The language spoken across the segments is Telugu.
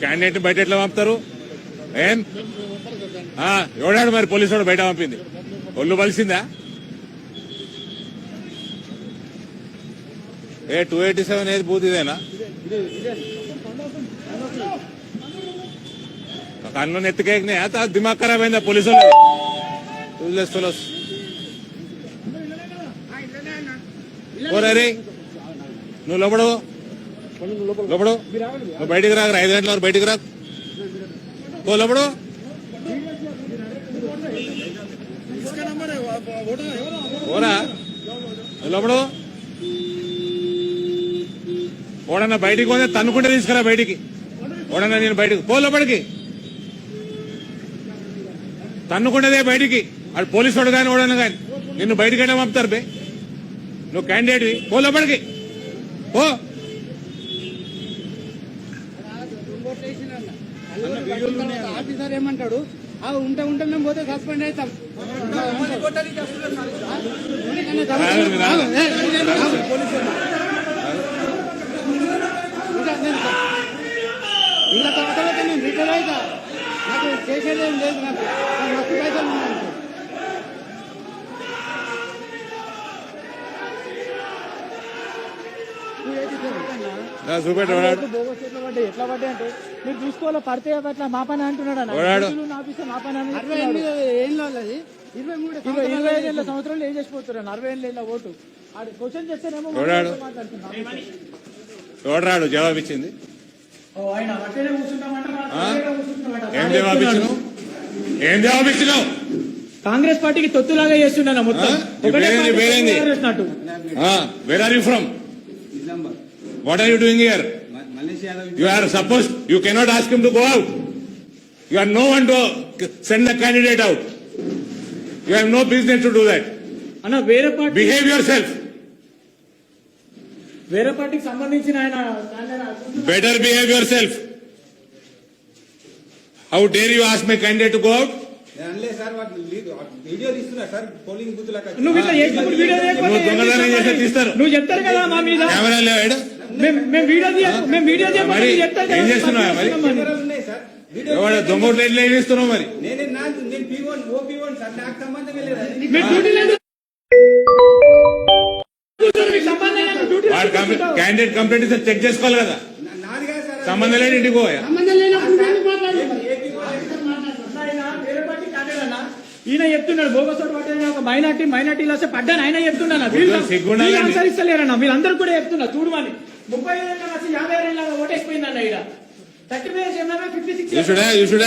క్యాండిడేట్ బయట ఎట్లా పంపుతారు? ఏం? ఆ, ఎవడాడు మరి పోలీసు వాడు బయట పంపింది? ఒళ్ళు బలిసిందా? ఏ టూ ఎయిటీ సెవెన్ ఏది బూత్ ఇదేనా? కన్ను నెత్తికేకినాయా తా దిమాగ్ ఖరాబ్ అయిందా పోలీసు యూజ్లెస్ ఫెలోస్ ఓరే రే నువ్వు లోపడు లోపడు. నువ్వు బయటికి రాకు ఐదు గంటల వరకు బయటికి రాకు ఓ లోపడు. ఓరా లోపడు. ఓడన్న బయటికి పోతే తన్నుకుంటే తీసుకురా బయటికి. ఓడన్న నేను బయటికి పో లోపలికి. తన్నుకుంటేదే బయటికి. అది పోలీసు వాడు కానీ ఓడన్న కానీ నిన్ను బయటికి పంపుతారు బే. నువ్వు క్యాండిడేట్వి పో లోపలికి. పో. ఆఫీసర్ ఏమంటాడు? ఆ ఉంటే ఉంటే మేము పోతే సస్పెండ్ అవుతాం. ఇంకా తర్వాత నేను రిటైర్ అవుతా. నాకు చేసేది ఏం లేదు నాకు. నాకు పైసలు ఉన్నాయి రా, చూపెట్టు ఓడాడు బోగస్ ఎట్లా పడ్డాయి. ఎట్లా పడ్డాయి అంటే మీరు చూసుకోవాలో పడితే అట్లా మా పని అంటున్నాడు అది. ఇరవై మూడు ఇరవై ఇరవై ఐదు ఏళ్ళ సంవత్సరాలు ఏం చేసిపోతున్నారు. అరవై ఏళ్ళ ఓటు. ఆడు క్వశ్చన్ చేస్తేనేమో ఎవడరాడు జవాబు ఇచ్చింది. ఏం జవాబు. ఇచ్చినావు ఏం జవాబు ఇచ్చినావు కాంగ్రెస్ పార్టీకి తొత్తులాగా చేస్తున్నా మొత్తం. Where are you from. What are you doing here You are supposed, you cannot ask him to go out. You are no one to send the candidate out. You have no business to do that. అన్న వేరే పార్టీ Behave yourself. వేరే పార్టీకి సంబంధించిన ఆయన ఆయన Better behave yourself. How dare you ask my candidate to go out? నేను అనలే సార్ వాటి లీడ్- వీడియో తీస్తున్నా సార్ పోలింగ్ బూత్ లాగా నువ్వు దొంగతనం చేస్తే తీస్తారు. నువ్వు చెప్తారు కదా మా మీద కెమెరా లేవాడు మేము వీడియో మేము వీడియో మరి మీరు ఏం చేస్తున్నావా మరి? ఎట్లా మరి. క్యాండిడేట్ కంప్లైంట్ ఇస్తే చెక్ చేసుకోవాలి కదా. సంబంధం లేని ఇంటికి పోయా. ఈయన చెప్తున్నాడు బోగసోడు పడ్డాను ఒక మైనార్టీ మైనార్టీలో వస్తే పడ్డాను ఆయన చెప్తున్నాను వీళ్ళు అనుసరిస్తలేరన్న వీళ్ళందరూ కూడా చెప్తున్నా చూడమని ముప్పై ఏళ్ళ వచ్చి యాభై ఏళ్ళ ఓటేసిపోయిందన్న ఇక్కడ thirty five fifty six you should you should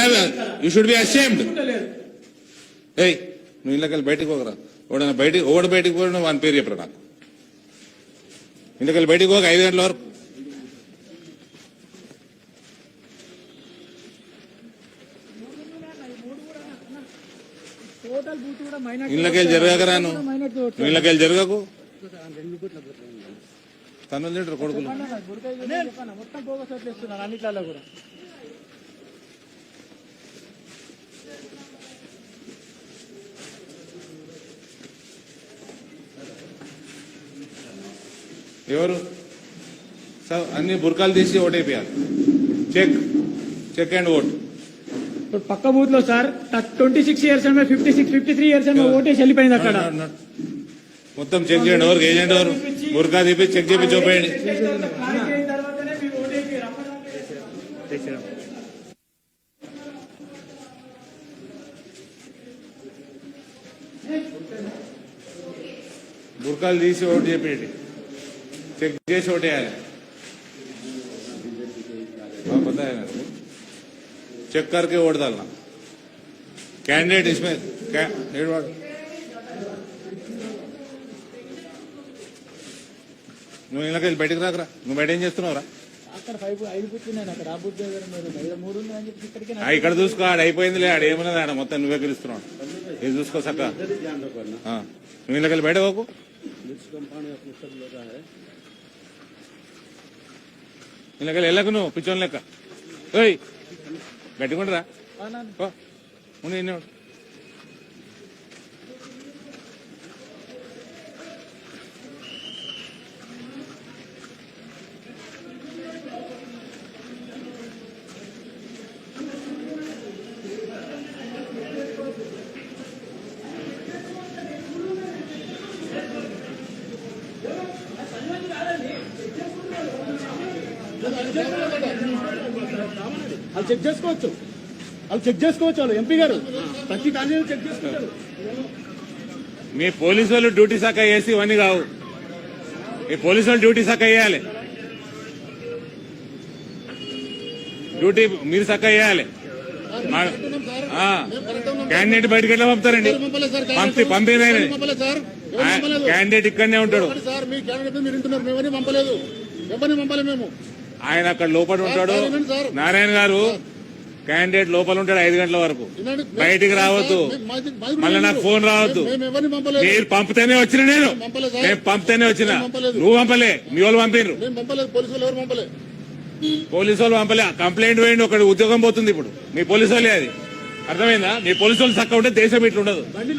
you should be ashamed ఏయ్ నువ్వు ఇళ్ళకి వెళ్ళి బయటికి పోకరా. ఓడన్నా బయటికి ఓడ బయటికి పోయిన వాని పేరు చెప్పరా నాకు? ఇంటికి వెళ్ళి బయటికి పోక ఐదు గంటల వరకు. టోటల్ బూత్ కూడా మైనార్టీ ఇళ్ళకి వెళ్ళి జరగకరా నువ్వు? మైనార్టీ ఓట్లు. నువ్వు ఇళ్ళకి వెళ్ళి జరగకు తనులు తింటారు కొడుకులు. మొత్తం బోగస్ అన్నిట్లలో కూడా ఎవరు? సార్ అన్ని బుర్కాలు తీసి ఓటైపోయాలి చెక్. Check and vote. ఇప్పుడు పక్క బూత్లో sir twenty six years fifty six fifty three years ఓటేసి వెళ్ళిపోయింది అక్కడ. మొత్తం చెక్ చేయండి ఎవరికి ఏజెంట్ ఎవరు బుర్కా తీపి చెక్ చేపి చూపేయండి క్లారిటీ అయిన తర్వాతనే మీరు ఓటేసి అప్పటిదాకా బుర్కాలు తీసి ఓటు చెప్పేయండి చెక్ చేసి ఓటేయాలి हाँ, पता है मेरे को चेक करके वोट डालना कैंडिडेट इसमें क्या నువ్వు ఇళ్ళకి వెళ్ళి బయటకు రాకరా. నువ్వు బయట ఏం చేస్తున్నావురా? అక్కడ ఫైవ్ ఐదు కూర్చున్నాను అక్కడ. ఆ బుద్ధి దగ్గర మీరు ఐదు మూడు ఉన్నాయని చెప్పి ఇక్కడికి ఆ, ఇక్కడ చూసుకో ఆడ అయిపోయిందిలే ఆడ ఏమన్నది ఆడ మొత్తం నువ్వే గెలుస్తున్నావు ఇది చూసుకో సక్క నువ్వు ఇళ్ళకి వెళ్ళి బయట పోకు. ఇళ్ళకి వెళ్ళి వెళ్ళకు నువ్వు పిచ్చోని లెక్క. ఓయ్ గట్టిగుండరా పో. ఉండు. వాళ్ళు చెక్ చేసుకోవచ్చు. వాళ్ళు చెక్ చేసుకోవచ్చు వాళ్ళు. ఎంపీ గారు ప్రతి కాలేజీ చెక్ చేసుకుంటారు. మీ పోలీసు వాళ్ళు డ్యూటీ శాఖ వేసి ఇవన్నీ కావు. మీ పోలీసు వాళ్ళు డ్యూటీ శాఖ వేయాలి. డ్యూటీ మీరు శాఖ వేయాలి. క్యాండిడేట్ బయటకు ఎట్లా పంపుతారండి? పంపి పంపిన క్యాండిడేట్ ఇక్కడనే ఉంటాడు. సార్? మీ క్యాండిడేట్ మీరు వింటున్నారు. మేమని పంపలేదు. ఎవరిని పంపలేదు మేము? ఆయన అక్కడ లోపల ఉంటాడు. నారాయణ గారు క్యాండిడేట్ లోపల ఉంటాడు ఐదు గంటల వరకు. బయటికి రావద్దు. మళ్ళీ నాకు. ఫోన్ రావద్దు. మీరు పంపితేనే వచ్చిన నేను. నేను పంపితేనే వచ్చిన. నువ్వు పంపలే. మీ వాళ్ళు పంపలేదు. పోలీసు వాళ్ళు పంపలే. కంప్లైంట్ వేయండి. ఒకటి ఉద్యోగం పోతుంది ఇప్పుడు. మీ పోలీసు వాళ్ళే అది. అర్థమైందా? మీ పోలీసు వాళ్ళు చక్క ఉంటే దేశం ఇట్లుండదు బండి